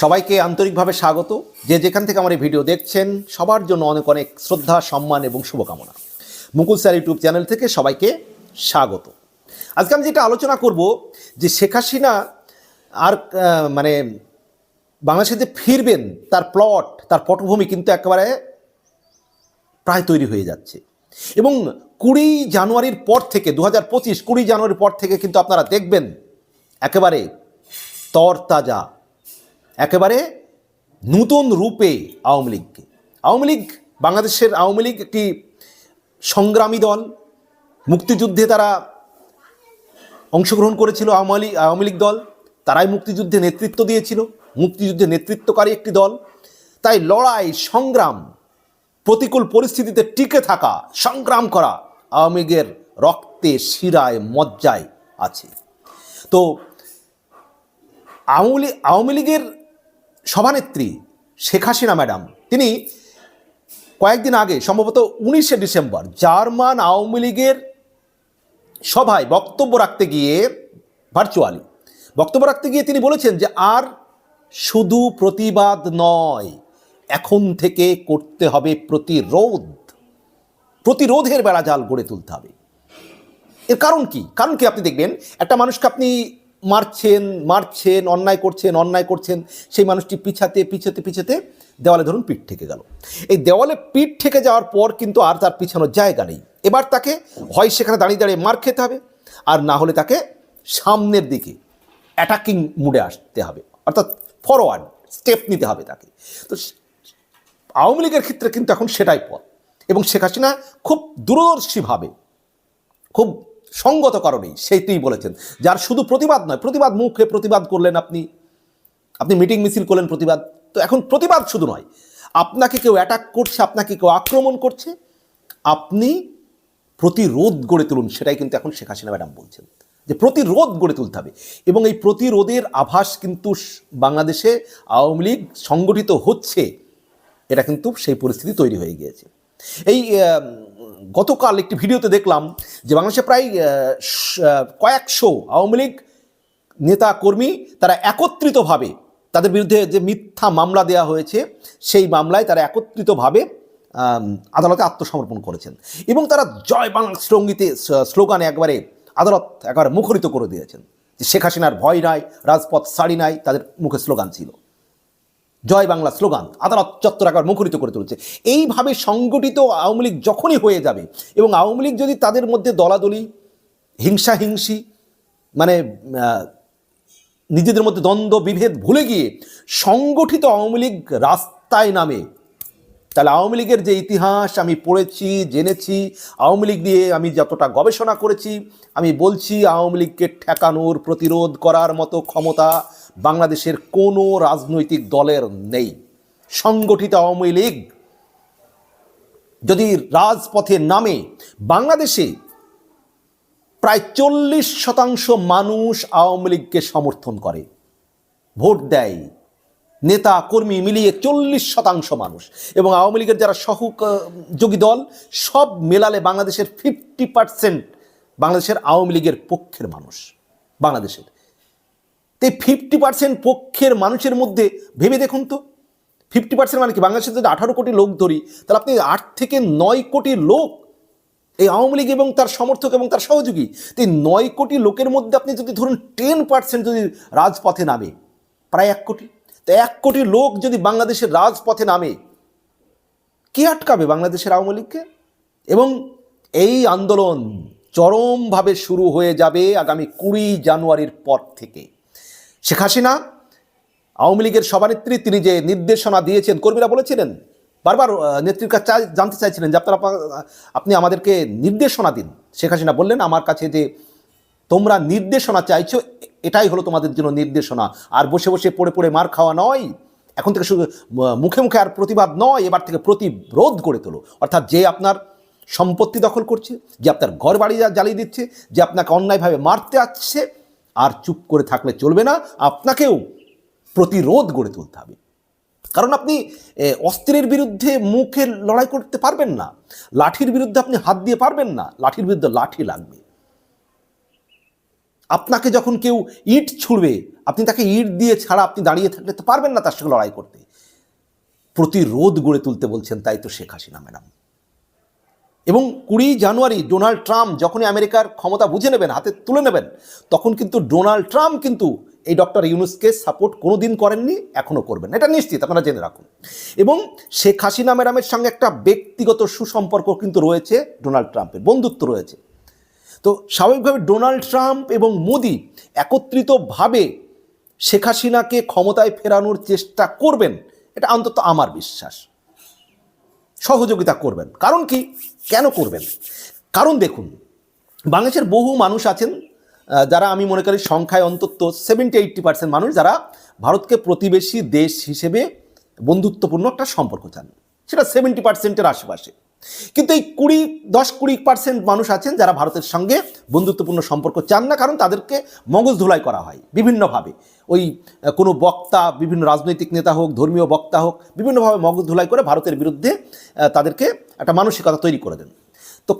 সবাইকে আন্তরিকভাবে স্বাগত। যে যেখান থেকে আমার এই ভিডিও দেখছেন, সবার জন্য অনেক অনেক শ্রদ্ধা, সম্মান এবং শুভকামনা। মুকুল স্যার ইউটিউব চ্যানেল থেকে সবাইকে স্বাগত। আজকে আমি যেটা আলোচনা করব, যে শেখ হাসিনা আর মানে বাংলাদেশে যে ফিরবেন, তার প্লট তার পটভূমি কিন্তু একেবারে প্রায় তৈরি হয়ে যাচ্ছে। এবং কুড়ি জানুয়ারির পর থেকে দু হাজার পঁচিশ কুড়ি জানুয়ারির পর থেকে কিন্তু আপনারা দেখবেন, একেবারে তরতাজা একেবারে নূতন রূপে আওয়ামী লীগকে আওয়ামী লীগ, বাংলাদেশের আওয়ামী লীগ একটি সংগ্রামী দল। মুক্তিযুদ্ধে তারা অংশগ্রহণ করেছিল আওয়ামী লীগ আওয়ামী লীগ দল। তারাই মুক্তিযুদ্ধে নেতৃত্ব দিয়েছিল। মুক্তিযুদ্ধে নেতৃত্বকারী একটি দল। তাই লড়াই, সংগ্রাম, প্রতিকূল পরিস্থিতিতে টিকে থাকা, সংগ্রাম করা আওয়ামী লীগের রক্তে শিরায় মজ্জায় আছে। তো আওয়ামী আওয়ামী লীগের সভানেত্রী শেখ হাসিনা ম্যাডাম। তিনি কয়েকদিন আগে, সম্ভবত উনিশে ডিসেম্বর, জার্মান আওয়ামী লীগের সভায় বক্তব্য রাখতে গিয়ে ভার্চুয়ালি বক্তব্য রাখতে গিয়ে তিনি বলেছেন যে, আর শুধু প্রতিবাদ নয়, এখন থেকে করতে হবে প্রতিরোধ। প্রতিরোধের বেড়াজাল গড়ে তুলতে হবে। এর কারণ কি? কারণ কি আপনি দেখবেন, একটা মানুষকে আপনি মারছেন মারছেন, অন্যায় করছেন অন্যায় করছেন, সেই মানুষটি পিছাতে পিছাতে পিছাতে দেওয়ালে ধরুন পিঠ থেকে গেল। এই দেওয়ালে পিঠ থেকে যাওয়ার পর কিন্তু আর তার পিছানোর জায়গা নেই। এবার তাকে হয় সেখানে দাঁড়িয়ে দাঁড়িয়ে মার খেতে হবে, আর না হলে তাকে সামনের দিকে অ্যাটাকিং মুডে আসতে হবে। অর্থাৎ ফরওয়ার্ড স্টেপ নিতে হবে তাকে। তো আওয়ামী লীগের ক্ষেত্রে কিন্তু এখন সেটাই পথ। এবং শেখ হাসিনা খুব দূরদর্শীভাবে, খুব সঙ্গত কারণেই, সেইটাই বলেছেন। যার শুধু প্রতিবাদ নয়, প্রতিবাদ মুখে প্রতিবাদ করলেন আপনি আপনি মিটিং মিছিল করলেন প্রতিবাদ। তো এখন প্রতিবাদ শুধু নয়, আপনাকে কেউ অ্যাটাক করছে, আপনাকে কেউ আক্রমণ করছে, আপনি প্রতিরোধ গড়ে তুলুন, সেটাই কিন্তু এখন শেখ হাসিনা ম্যাডাম বলছেন। যে প্রতিরোধ গড়ে তুলতে হবে। এবং এই প্রতিরোধের আভাস কিন্তু বাংলাদেশে আওয়ামী লীগ সংগঠিত হচ্ছে, এটা কিন্তু সেই পরিস্থিতি তৈরি হয়ে গিয়েছে। এই গতকাল একটি ভিডিওতে দেখলাম যে বাংলাদেশে প্রায় কয়েকশো আওয়ামী লীগ নেতা কর্মী তারা একত্রিতভাবে তাদের বিরুদ্ধে যে মিথ্যা মামলা দেওয়া হয়েছে, সেই মামলায় তারা একত্রিতভাবে আদালতে আত্মসমর্পণ করেছেন। এবং তারা জয় বাংলা সঙ্গীতে স্লোগানে একবারে আদালত একবারে মুখরিত করে দিয়েছেন। যে শেখ হাসিনার ভয় নাই, রাজপথ সারি নাই, তাদের মুখে স্লোগান ছিল। জয় বাংলা স্লোগান আদালত চত্বর একবার মুখরিত করে তুলেছে। এইভাবে সংগঠিত আওয়ামী লীগ যখনই হয়ে যাবে এবং আওয়ামী লীগ যদি তাদের মধ্যে দলাদলি, হিংসাহিংসি মানে নিজেদের মধ্যে দ্বন্দ্ব, বিভেদ ভুলে গিয়ে সংগঠিত আওয়ামী লীগ রাস্তায় নামে, তাহলে আওয়ামী লীগের যে ইতিহাস আমি পড়েছি, জেনেছি, আওয়ামী লীগ নিয়ে আমি যতটা গবেষণা করেছি, আমি বলছি আওয়ামী লীগকে ঠেকানোর, প্রতিরোধ করার মতো ক্ষমতা বাংলাদেশের কোনো রাজনৈতিক দলের নেই। সংগঠিত আওয়ামী লীগ যদি রাজপথে নামে, বাংলাদেশে প্রায় চল্লিশ শতাংশ মানুষ আওয়ামী লীগকে সমর্থন করে। ভোট দেয়। নেতা, কর্মী মিলিয়ে চল্লিশ শতাংশ মানুষ। এবং আওয়ামী লীগের যারা সহযোগী দল, সব মেলালে বাংলাদেশের ফিফটি পার্সেন্ট বাংলাদেশের আওয়ামী লীগের পক্ষের মানুষ। বাংলাদেশের। তো ফিফটি পার্সেন্ট পক্ষের মানুষের মধ্যে, ভেবে দেখুন তো ফিফটি পার্সেন্ট মানে কি? বাংলাদেশে যদি আঠারো কোটি লোক ধরি, তাহলে আপনি আট থেকে নয় কোটি লোক, এই আওয়ামী লীগ এবং তার সমর্থক এবং তার সহযোগী তো এই নয় কোটি লোকের মধ্যে আপনি যদি ধরুন টেন পার্সেন্ট যদি রাজপথে নামে, প্রায় এক কোটি তো এক কোটি লোক যদি বাংলাদেশের রাজপথে নামে, কে আটকাবে বাংলাদেশের আওয়ামী লীগকে? এবং এই আন্দোলন চরমভাবে শুরু হয়ে যাবে আগামী কুড়ি জানুয়ারির পর থেকে। শেখ হাসিনা, আওয়ামী লীগের সভানেত্রী তিনি যে নির্দেশনা দিয়েছেন, কর্মীরা বলেছিলেন, বারবার নেত্রীর কাছে জানতে চাইছিলেন যে আপনারা আপনি আমাদেরকে নির্দেশনা দিন। শেখ হাসিনা বললেন, আমার কাছে যে তোমরা নির্দেশনা চাইছো, এটাই হলো তোমাদের জন্য নির্দেশনা। আর বসে বসে পড়ে পড়ে মার খাওয়া নয়, এখন থেকে শুধু মুখে মুখে আর প্রতিবাদ নয়, এবার থেকে প্রতিরোধ গড়ে তোলো। অর্থাৎ যে আপনার সম্পত্তি দখল করছে, যে আপনার ঘর বাড়ি জ্বালিয়ে দিচ্ছে, যে আপনাকে অন্যায়ভাবে মারতে আসছে আর চুপ করে থাকলে চলবে না। আপনাকেও প্রতিরোধ গড়ে তুলতে হবে। কারণ আপনি অস্ত্রের বিরুদ্ধে মুখে লড়াই করতে পারবেন না। লাঠির বিরুদ্ধে আপনি হাত দিয়ে পারবেন না। লাঠির বিরুদ্ধে লাঠি লাগবে। আপনাকে যখন কেউ ইট ছুড়বে, আপনি তাকে ইট দিয়ে ছাড়া আপনি দাঁড়িয়ে থাকলে তো পারবেন না তার সঙ্গে লড়াই করতে। প্রতিরোধ গড়ে তুলতে বলছেন, তাই তো শেখ হাসিনা ম্যাডাম। এবং কুড়ি জানুয়ারি ডোনাল্ড ট্রাম্প যখনই আমেরিকার ক্ষমতা বুঝে নেবেন, হাতে তুলে নেবেন, তখন কিন্তু ডোনাল্ড ট্রাম্প কিন্তু এই ডক্টর ইউনুসকে সাপোর্ট কোনো দিন করেননি, এখনও করবেন। এটা নিশ্চিত, আপনারা জেনে রাখুন। এবং শেখ হাসিনা ম্যাডামের সঙ্গে একটা ব্যক্তিগত সুসম্পর্ক কিন্তু রয়েছে ডোনাল্ড ট্রাম্পের, বন্ধুত্ব রয়েছে। তো স্বাভাবিকভাবে ডোনাল্ড ট্রাম্প এবং মোদি একত্রিতভাবে শেখ হাসিনাকে ক্ষমতায় ফেরানোর চেষ্টা করবেন, এটা অন্তত আমার বিশ্বাস। সহযোগিতা করবেন। কারণ কি? কেন করবেন? কারণ দেখুন, বাংলাদেশের বহু মানুষ আছেন যারা আমি মনে করি সংখ্যায় অন্তত সেভেন্টি এইট্টি পার্সেন্ট মানুষ যারা ভারতকে প্রতিবেশী দেশ হিসেবে বন্ধুত্বপূর্ণ একটা সম্পর্ক চান। সেটা সেভেন্টি পার্সেন্টের আশেপাশে। কিন্তু এই কুড়ি, দশ কুড়ি পার্সেন্ট মানুষ আছেন যারা ভারতের সঙ্গে বন্ধুত্বপূর্ণ সম্পর্ক চান না, কারণ তাদেরকে মগজ ধুলাই করা হয় বিভিন্নভাবে। ওই কোনো বক্তা, বিভিন্ন রাজনৈতিক নেতা হোক, ধর্মীয় বক্তা হোক, বিভিন্নভাবে মগজ ধুলাই করে ভারতের বিরুদ্ধে তাদেরকে একটা মানসিকতা তৈরি করে দেন। তো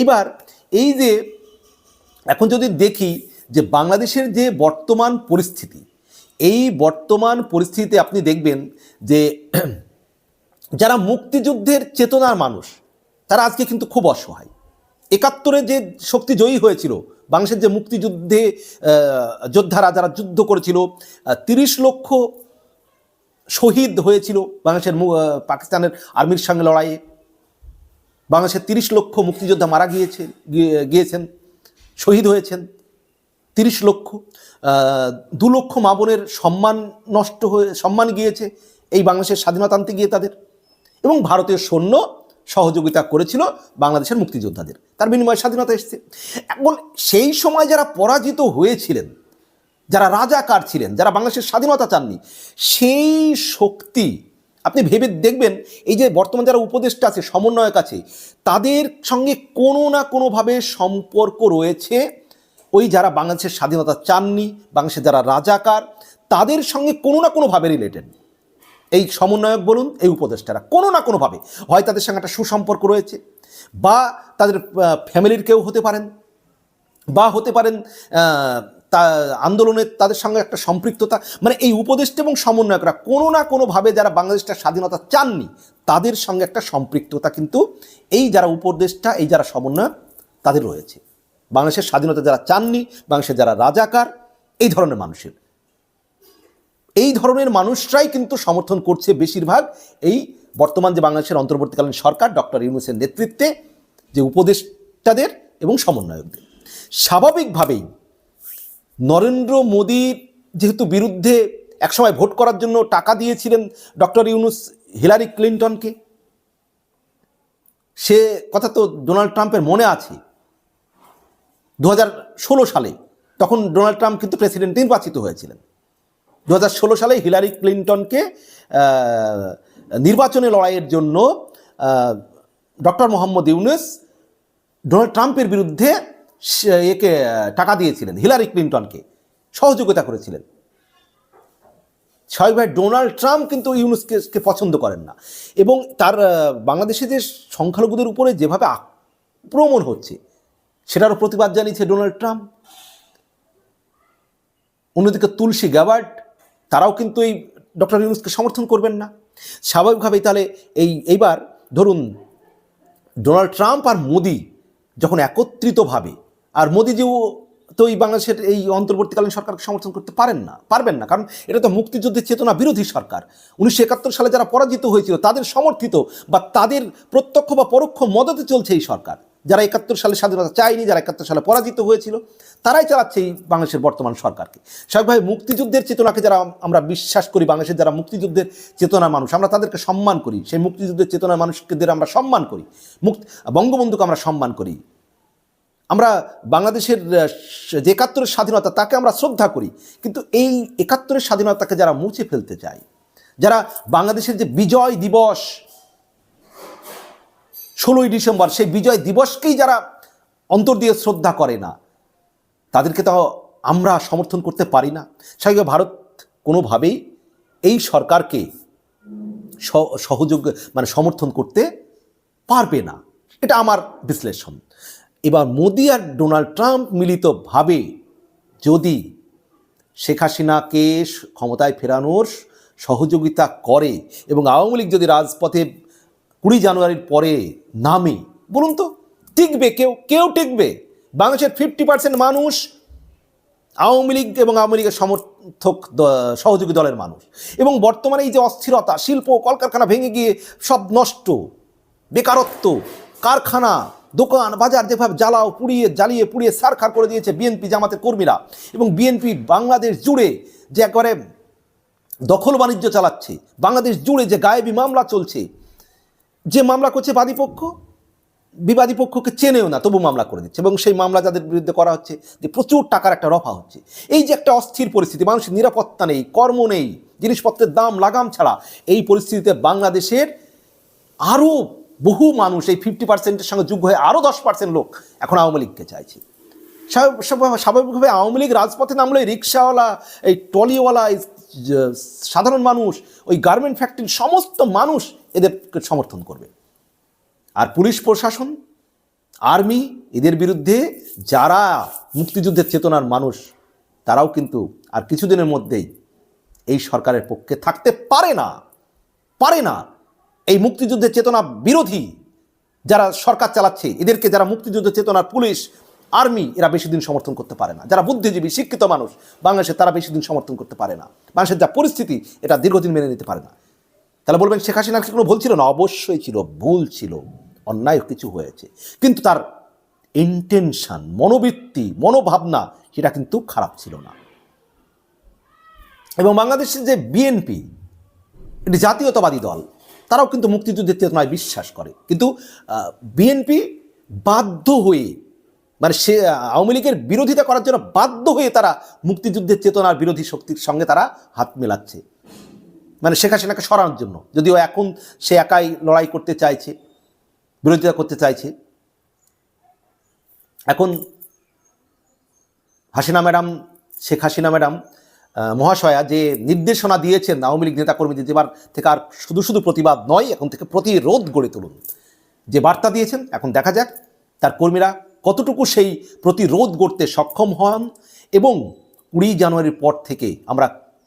এইবার এই যে, এখন যদি দেখি যে বাংলাদেশের যে বর্তমান পরিস্থিতি, এই বর্তমান পরিস্থিতিতে আপনি দেখবেন যে, যারা মুক্তিযুদ্ধের চেতনার মানুষ তারা আজকে কিন্তু খুব অসহায়। একাত্তরে যে শক্তি জয়ী হয়েছিল, বাংলাদেশের যে মুক্তিযুদ্ধে যোদ্ধারা যারা যুদ্ধ করেছিল তিরিশ লক্ষ শহীদ হয়েছিল বাংলাদেশের পাকিস্তানের আর্মির সঙ্গে লড়াইয়ে। বাংলাদেশের তিরিশ লক্ষ মুক্তিযোদ্ধা মারা গিয়েছে গিয়েছেন, শহীদ হয়েছেন। তিরিশ লক্ষ দু লক্ষ মা বোনের সম্মান নষ্ট হয়ে, সম্মান গিয়েছে এই বাংলাদেশের স্বাধীনতা আনতে গিয়ে তাদের। এবং ভারতীয় সৈন্য সহযোগিতা করেছিল বাংলাদেশের মুক্তিযোদ্ধাদের। তার বিনিময়ে স্বাধীনতা এসছে। এখন সেই সময় যারা পরাজিত হয়েছিলেন, যারা রাজাকার ছিলেন, যারা বাংলাদেশের স্বাধীনতা চাননি, সেই শক্তি, আপনি ভেবে দেখবেন, এই যে বর্তমান যারা উপদেষ্টা আছে, সমন্বয়ক আছে, তাদের সঙ্গে কোনো না কোনোভাবে সম্পর্ক রয়েছে। ওই যারা বাংলাদেশের স্বাধীনতা চাননি, বাংলাদেশের যারা রাজাকার, তাদের সঙ্গে কোনো না কোনোভাবে রিলেটেড এই সমন্বয়ক বলুন, এই উপদেষ্টারা, কোনো না কোনোভাবে। হয় তাদের সঙ্গে একটা সুসম্পর্ক রয়েছে, বা তাদের ফ্যামিলির কেউ হতে পারেন, বা হতে পারেন তা, আন্দোলনে তাদের সঙ্গে একটা সম্পৃক্ততা। মানে এই উপদেষ্টা এবং সমন্বয়করা কোনো না কোনোভাবে যারা বাংলাদেশটা স্বাধীনতা চাননি, তাদের সঙ্গে একটা সম্পৃক্ততা কিন্তু এই যারা উপদেষ্টা, এই যারা সমন্বয়ক, তাদের রয়েছে। বাংলাদেশের স্বাধীনতা যারা চাননি, বাংলাদেশের যারা রাজাকার, এই ধরনের মানুষের। এই ধরনের মানুষরাই কিন্তু সমর্থন করছে বেশিরভাগ এই বর্তমান যে বাংলাদেশের অন্তর্বর্তীকালীন সরকার, ডক্টর ইউনুসের নেতৃত্বে যে উপদেষ্টাদের এবং সমন্বয়কদের। স্বাভাবিকভাবেই নরেন্দ্র মোদীর যেহেতু বিরুদ্ধে একসময় ভোট করার জন্য টাকা দিয়েছিলেন ডক্টর ইউনুস হিলারি ক্লিন্টনকে, সে কথা তো ডোনাল্ড ট্রাম্পের মনে আছে। দু হাজার ষোলো সালে তখন ডোনাল্ড ট্রাম্প কিন্তু প্রেসিডেন্ট নির্বাচিত হয়েছিলেন। দু হাজার ষোলো সালে হিলারি ক্লিন্টনকে নির্বাচনে লড়াইয়ের জন্য ডক্টর মোহাম্মদ ইউনুস ডোনাল্ড ট্রাম্পের বিরুদ্ধে একে টাকা দিয়েছিলেন, হিলারি ক্লিন্টনকে, সহযোগিতা করেছিলেন। স্বাভাবিক ডোনাল্ড ট্রাম্প কিন্তু ইউনুসকে পছন্দ করেন না। এবং তার বাংলাদেশে যে সংখ্যালঘুদের উপরে যেভাবে আক্রমণ হচ্ছে, সেটারও প্রতিবাদ জানিয়েছে ডোনাল্ড ট্রাম্প। অন্যদিকে তুলসী গ্যাবার্ড তারাও কিন্তু এই ডক্টর ইউনুসকে সমর্থন করবেন না। স্বাভাবিকভাবেই তাহলে এই, এইবার ধরুন ডোনাল্ড ট্রাম্প আর মোদি যখন একত্রিতভাবে, আর মোদিজিও তো এই বাংলাদেশের এই অন্তর্বর্তীকালীন সরকারকে সমর্থন করতে পারেন না, পারবেন না। কারণ এটা তো মুক্তিযুদ্ধের চেতনা বিরোধী সরকার। উনিশশো একাত্তর সালে যারা পরাজিত হয়েছিল, তাদের সমর্থিত বা তাদের প্রত্যক্ষ বা পরোক্ষ মদতে চলছে এই সরকার। যারা একাত্তর সালে স্বাধীনতা চায়নি, যারা একাত্তর সালে পরাজিত হয়েছিল, তারাই চালাচ্ছে এই বাংলাদেশের বর্তমান সরকারকে। স্বাভাবিকভাবে মুক্তিযুদ্ধের চেতনাকে যারা আমরা বিশ্বাস করি, বাংলাদেশের যারা মুক্তিযুদ্ধের চেতনার মানুষ, আমরা তাদেরকে সম্মান করি। সেই মুক্তিযুদ্ধের চেতনার মানুষদের আমরা সম্মান করি। মুক্ত, বঙ্গবন্ধুকে আমরা সম্মান করি। আমরা বাংলাদেশের যে একাত্তরের স্বাধীনতা, তাকে আমরা শ্রদ্ধা করি। কিন্তু এই একাত্তরের স্বাধীনতাকে যারা মুছে ফেলতে চায়, যারা বাংলাদেশের যে বিজয় দিবস ষোলোই ডিসেম্বর সেই বিজয় দিবসকেই যারা অন্তর দিয়ে শ্রদ্ধা করে না, তাদেরকে তো আমরা সমর্থন করতে পারি না। স্বাভাবিক ভারত কোনোভাবেই এই সরকারকে সহযোগ মানে সমর্থন করতে পারবে না। এটা আমার বিশ্লেষণ। এবার মোদি আর ডোনাল্ড ট্রাম্প মিলিতভাবে যদি শেখ হাসিনাকে ক্ষমতায় ফেরানোর সহযোগিতা করে এবং আওয়ামী লীগ যদি রাজপথে কুড়ি জানুয়ারির পরে নামে। বলুন তো, টিকবে কেউ? কেউ টিকবে? বাংলাদেশের ফিফটি পার্সেন্ট মানুষ আওয়ামী লীগ এবং আওয়ামী লীগের সমর্থক সহযোগী দলের মানুষ। এবং বর্তমানে এই যে অস্থিরতা, শিল্প, কলকারখানা ভেঙে গিয়ে সব নষ্ট, বেকারত্ব, কারখানা, দোকান, বাজার যেভাবে জ্বালাও, পুড়িয়ে, জ্বালিয়ে, পুড়িয়ে, সারখার করে দিয়েছে বিএনপি জামাতের কর্মীরা। এবং বিএনপি বাংলাদেশ জুড়ে যে একবারে দখল বাণিজ্য চালাচ্ছে, বাংলাদেশ জুড়ে যে গায়েবী মামলা চলছে যে মামলা করছে বাদী পক্ষ, বিবাদী পক্ষকে চেনেও না, তবু মামলা করে দিচ্ছে। এবং সেই মামলা যাদের বিরুদ্ধে করা হচ্ছে, যে প্রচুর টাকার একটা রফা হচ্ছে। এই যে একটা অস্থির পরিস্থিতি, মানুষের নিরাপত্তা নেই, কর্ম নেই, জিনিসপত্রের দাম লাগাম ছাড়া, এই পরিস্থিতিতে বাংলাদেশের আরও বহু মানুষ, এই ফিফটি পার্সেন্টের সঙ্গে যুগ হয়ে আরও দশ পার্সেন্ট লোক এখন আওয়ামী লীগকে চাইছে। স্বাভাবিক- স্বাভাবিক- স্বাভাবিকভাবে আওয়ামী লীগ রাজপথে নামলে রিক্সাওয়ালা, এই ট্রলিওয়ালা সাধারণ মানুষ, ওই গার্মেন্ট ফ্যাক্টরির সমস্ত মানুষ এদেরকে সমর্থন করবে। আর পুলিশ প্রশাসন আর্মি এদের বিরুদ্ধে যারা মুক্তিযুদ্ধের চেতনার মানুষ, তারাও কিন্তু আর কিছুদিনের মধ্যেই এই সরকারের পক্ষে থাকতে পারে না পারে না। এই মুক্তিযুদ্ধের চেতনা বিরোধী যারা সরকার চালাচ্ছে, এদেরকে যারা মুক্তিযুদ্ধের চেতনার পুলিশ আর্মি এরা বেশি দিন সমর্থন করতে পারে না। যারা বুদ্ধিজীবী, শিক্ষিত মানুষ, বাংলাদেশে তারা বেশি দিন সমর্থন করতে পারে না। বাংলাদেশের যা পরিস্থিতি, এটা দীর্ঘদিন মেনে নিতে পারে না। তাহলে বলবেন শেখ হাসিনার কি কোনো ভুল ছিল? না, অবশ্যই ছিল। ভুল ছিল। অন্যায় কিছু হয়েছে। কিন্তু তার ইন্টেনশন মনোবৃত্তি, মনোভাবনা, সেটা কিন্তু খারাপ ছিল না। এবং বাংলাদেশের যে বিএনপি এটি জাতীয়তাবাদী দল, তারাও কিন্তু মুক্তিযুদ্ধের চেতনায় বিশ্বাস করে। কিন্তু বিএনপি বাধ্য হয়ে মানে সে, আওয়ামী লীগের বিরোধিতা করার জন্য বাধ্য হয়ে তারা মুক্তিযুদ্ধের চেতনার বিরোধী শক্তির সঙ্গে তারা হাত মেলাচ্ছে। মানে শেখ হাসিনাকে সরানোর জন্য। যদিও এখন সে একাই লড়াই করতে চাইছে, বিরোধিতা করতে চাইছে। এখন হাসিনা ম্যাডাম, শেখ হাসিনা ম্যাডাম মহাশয়া যে নির্দেশনা দিয়েছেন আওয়ামী লীগ নেতাকর্মীদের এবার থেকে আর শুধু শুধু প্রতিবাদ নয়, এখন থেকে প্রতিরোধ গড়ে তুলুন। যে বার্তা দিয়েছেন, এখন দেখা যাক, তার কর্মীরা কতটুকু সেই প্রতিরোধ গড়তে সক্ষম হন এবং কুড়ি জানুয়ারির পর থেকে আমরা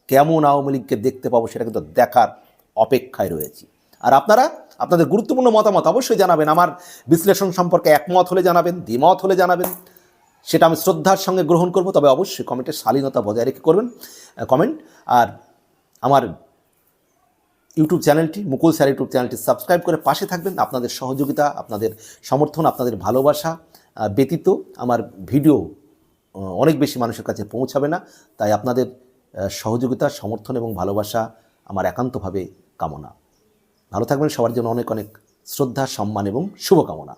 কেমন আওয়ামী লীগকে দেখতে পাবো সেটা কিন্তু দেখার অপেক্ষায় রয়েছি। আর আপনারা, আপনাদের গুরুত্বপূর্ণ মতামত অবশ্যই জানাবেন, আমার বিশ্লেষণ সম্পর্কে একমত হলে জানাবেন, দ্বিমত হলে জানাবেন, সেটা আমি শ্রদ্ধার সঙ্গে গ্রহণ করব, তবে অবশ্যই কমেন্টের শালীনতা বজায় রেখে করবেন কমেন্ট। আর আমার ইউটিউব চ্যানেলটি, মুকুল স্যার ইউটিউব চ্যানেলটি সাবস্ক্রাইব করে পাশে থাকবেন। আপনাদের সহযোগিতা, আপনাদের সমর্থন, আপনাদের ভালোবাসা ব্যতীত আমার ভিডিও অনেক বেশি মানুষের কাছে পৌঁছাবে না। তাই আপনাদের সহযোগিতা, সমর্থন এবং ভালোবাসা আমার একান্তভাবে কামনা। ভালো থাকবেন, সবার জন্য অনেক অনেক শ্রদ্ধা, সম্মান এবং শুভকামনা।